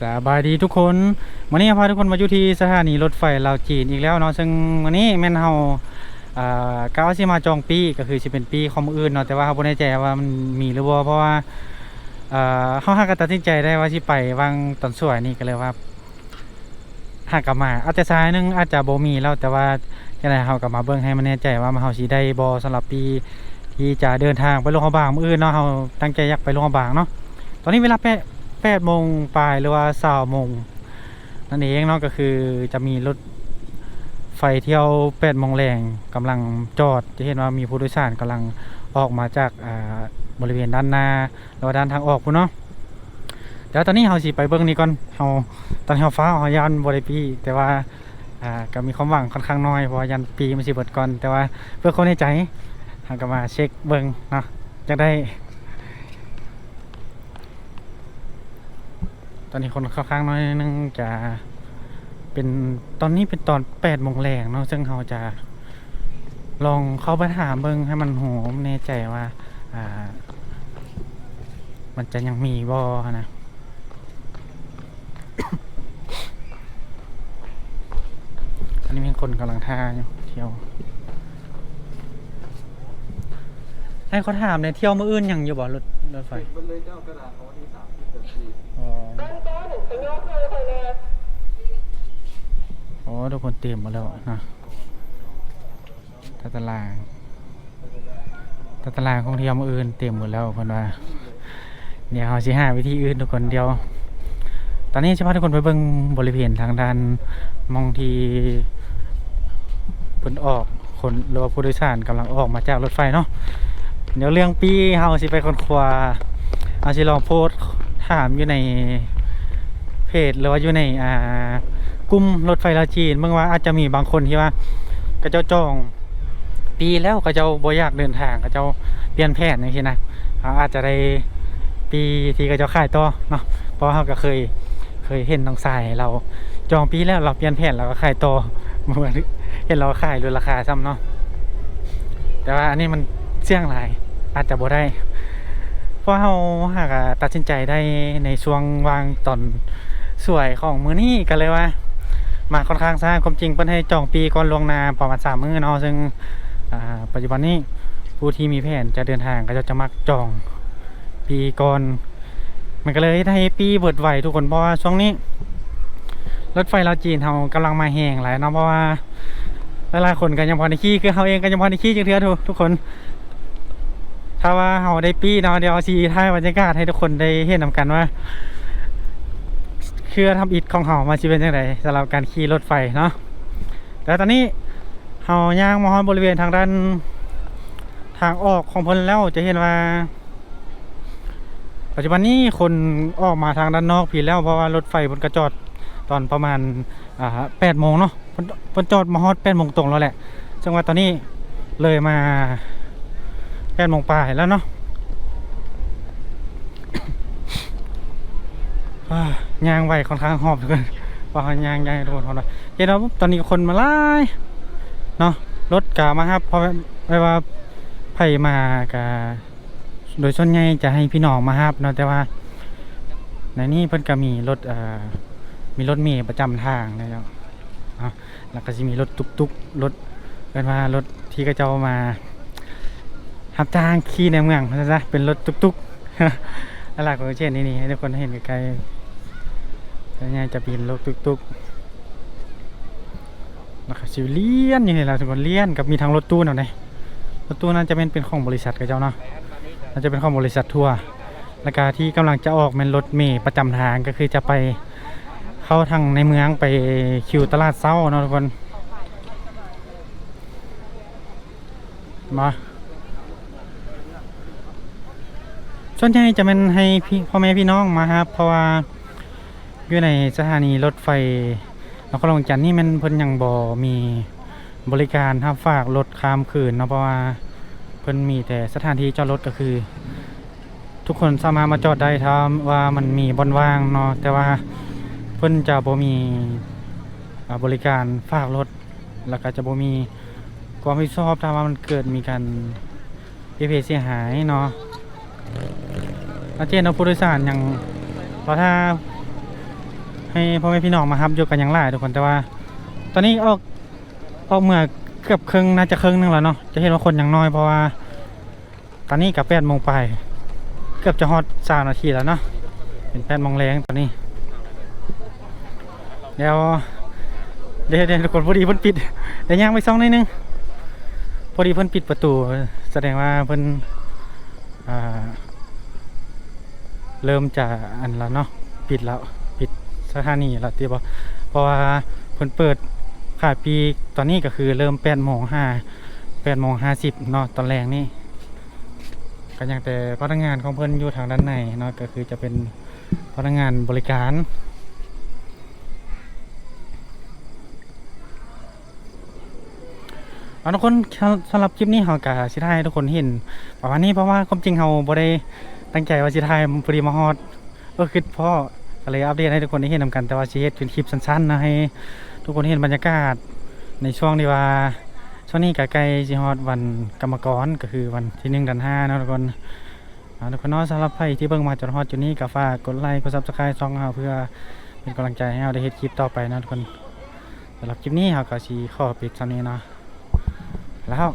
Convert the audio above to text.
สบายดีทุกคนวันนี้พาทุกคนมาอยู่ที่สถานีรถไฟลาวจีนอีกแล้วเนาะซึ่งวันนี้แม่นเฮาอ่าก้าวสิมาจองปีก็คือสิเป็นปีของมื้ออื่นเนาะแต่ว่าเฮาบ่แน่ใจว่ามันมีหรือบ่เพราะว่าอ่าเฮาหากตัดสินใจได้ว่าสิไปวางตอนสวยนี่ก็เลยว่าหากกลับมาอาจจะสายนึงอาจจะบ่มีแล้วแต่ว่าจังได๋เฮาก็มาเบิ่งให้มันแน่ใจว่าเฮาสิได้บ่สำหรับปีที่จะเดินทางไปโรงพยาบาลมื้ออื่นเนาะเฮาตั้งใจอยากไปโรงพยาบาลเนาะตอนนี้เวลาแปดแปดโมงปลายหรือว่าสาวโมงนั่นเองเนาะก็คือจะมีรถไฟเที่ยวแปดโมงแรงกำลังจอดจะเห็นว่ามีผู้โดยสารกำลังออกมาจากอ่าบริเวณด้านหน้าแล้วก็ด้านทางออกพุ่นเนาะเดี๋ยวตอนนี้เฮาสิไปเบิ่งนี่ก่อนเฮาตอนเฮาฟ้าเฮายันบ่ได้ปีแต่ว่าอ่าก็มีความหวังค่อนข้างน้อยเพราะยันปีมันสิเบิดก่อนแต่ว่าเพื่อคนในใจเฮาก็มาเช็คเบิ่งเนาะจะได้ อนนี้คนค่อนข้างน้อยนึงจะเป็นตอนนี้เป็นตอนแปดโมงแรงเนาะซึ่งเราจะลองเข้าไปถามเบิ่งให้มันโหมแน่ใจว่าอ่า มันจะยังมีบ่นะอันนี้มีคนกำลังท่าอยู่เที่ยวให้เขาถามในเที่ยวมื้ออื่นยังอยู่บ่รถรถไฟมันเลยเจ้ากระดาษของวันที่สาม อ๋อทุกคนเตรียมมาแล้วนะตาตารางตาตารางของเที่ยวมืออื่นเตรียมหมดแล้วเพิ่นว่าเดี๋ยวเราสิห้าวิธีอื่นทุกคนเดียว ตอนนี้จะพาทุกคนไปเบิ่งบริเวณทางด้านมองที่เพิ่นออกคนหรือว่าผู้โดยสารกำลังออกมาจากรถไฟเนาะเดี๋ยวเรื่องปีเฮาสิไปคนครัวเอาสิลองโพสต ถามอยู่ในเพจหรือว่าอยู่ในอ่ากลุ่มรถไฟลาวจีนเมื่อว่าอาจจะมีบางคนที่ว่าก็เจ้าจองปีแล้วก็เจ้าบ่อยากเดินทางก็เจ้าเปลี่ยนแผนอย่างนี้นะอาจจะได้ปีที่ก็เจ้าขายต่อเนาะเพราะเขาก็เคยเคยเห็นน้องสายเราจองปีแล้วเราเปลี่ยนแผนเราก็ขายต่อเหมือนเห็นเราขายลดราคาซ้ำเนาะแต่ว่าอันนี้มันเสี่ยงหลายอาจจะบ่ได้ เพราะเราหากตัดสินใจได้ในช่วงวางตอนสวยของมื้อนี้ก็เลยว่ามาค่อนข้างสร้างความจริงเพิ่นให้จองปีก่อนล่วงหน้าประมาณสามมื้อเนาะซึ่งปัจจุบันนี้ผู้ที่มีแผนจะเดินทางก็จะจะมักจองปีก่อนมันก็เลยให้ปีเบิดไหวทุกคนเพราะว่าช่วงนี้ รถไฟลาวจีนเขากำลังมาแหงหลายเนาะเพราะว่าหลายๆคนก็ยังพอในขี้คือเขาเองก็ยังพอในขี้จังเทื่อทุกทุกคน ถ้าว่าเขาได้ปี้เนาะเดี๋ยวเอาซีถ่ายบรรยากาศให้ทุกคนได้เห็นนำกันว่าเครือทำอิฐของเขามาชีเป็นยังไงสำหรับการขี่รถไฟเนาะแต่ตอนนี้เฮาย่างมาฮอดบริเวณทางด้านทางออกของพิ่นแล้วจะเห็นว่า ปัจจุบันนี้คนออกมาทางด้านนอกพี่แล้วเพราะว่ารถไฟเพิ่นก็จอดตอนประมาณอ่า8โมงเนาะเพิ่นจอดมาฮอดโมงตรงแล้วแหละจังหวะตอนนี้เลยมา 8โมงปลายแล้วเนาะยางไหวค่อนข้างหอบทุกคนว่ายางยางให้ทุกคนหอบหน่อยเห็นแล้วปุ๊บตอนนี้คนมาหลายเนาะรถกามาครับเพราะไม่ว่าไผ่มากาโดยส่วนใหญ่จะให้พี่น้องมาครับเนาะแต่ว่า ในนี้เพิ่นก็มีรถเอ่อมีรถเมล์ประจำทางนะครับเนาะแล้วก็จะมีรถตุกๆรถเป็นว่ารถที่กระเจ้ามา รับจ้างขี่ในเมืองเขาจะเป็นรถตุกๆอะไรก็เช่นนี้นี่ให้ทุกคนเห็นไกลๆส่วนใหญ่จะเป็นรถตุกๆนะครับสิเลี้ยนอย่างนี้แหละทุกคนเลี้ยนกับมีทางรถตู้เนาะเนี่ยรถตู้นั้นจะเป็นเป็นของบริษัทกับเจ้าเนาะน่าจะเป็นของบริษัททัวร์แล้วก็ที่กำลังจะออกเป็นรถเมย์ประจำทางก็คือจะไปเข้าทางในเมืองไปคิวตลาดเช้าเนาะทุกคนมา ส่วนใหญ่จะเป็นให้พี่พ่อแม่พี่น้องมาครับเพราะว่าอยู่ในสถานีรถไฟนครหลวงจันทน์นี่มันเพิ่นยังบ่มีบริการรับฝากรถข้ามคืนเนาะเพราะว่าเพิ่นมีแต่สถานที่จอดรถก็คือ ทุกคนสามารถมาจอดได้ถ้าว่ามันมีบ่อนว่างเนาะแต่ว่าเพิ่นจะบ่มีบริการฝากรถแล้วก็จะบ่มีความผิดชอบถ้าว่ามันเกิดมีการเพเพเสียหายเนาะ อาเจนเอาผู้โดยสารอย่างเพราะถ้า ให้พ่อแม่พี่น้องมารับอยู่กันอย่างไรทุกคนแต่ว่า ตอนนี้ออกออกเมื่อเกือบครึ่งน่าจะครึ่งหนึงแล้วเนาะจะเห็นว่าคนยังน้อยเพราะว่า ตอนนี้กับแปดโมงไป เกือบจะฮอตสามนาทีแล้วเนาะเป็นแปดโมงแรงตอนนี้เดี๋ยวเดี๋ยวเดี๋ยวทุกคนพอดีเพิ่นปิดเดี๋ยวย่างไปซ่องนิดนึงพอดีเพิ่นปิดประตู แสดงว่าเพิ่นอ่า เริ่มจะอันแล้วเนาะปิดแล้วปิดสถานีแล้วที่บอกเพราะว่าเพิ่นเปิดขายปีตอนนี้ก็คือเริ่มแปดโมงห้าแปดโมงห้าสิบเนาะตอนแรกนี่ก็ยังแต่พนักงานของเพิ่นอยู่ทางด้านในเนาะก็คือจะเป็นพนักงานบริการเอาทุกคนสำหรับคลิปนี้เรากะสิได้ให้ทุกคนเห็นประมาณนี้เพราะว่าความจริงเราบ่ได้ ตั้งใจว่าสิถ่ายมันพอดีมาฮอดก็คือพ่อก็เลยอัปเดตให้ทุกคนได้เห็นนำกันแต่ว่าสิเฮ็ดเป็นคลิปสั้นๆนะให้ทุกคนเห็นบรรยากาศในช่วงที่ว่าช่วงนี้ก็ใกล้สิฮอดวันกรรมกรก็คือวันที่1เดือน5เนาะทุกคนทุกคนเนาะสำหรับใครที่เบิ่งมาจนฮอดจุดนี้ก็ฝากกดไลค์กด Subscribe ช่องเราเพื่อเป็นกำลังใจให้เราได้เฮ็ดคลิปต่อไปนะทุกคนสำหรับคลิปนี้เราก็สิขอปิดซำนี้เนาะแล้ว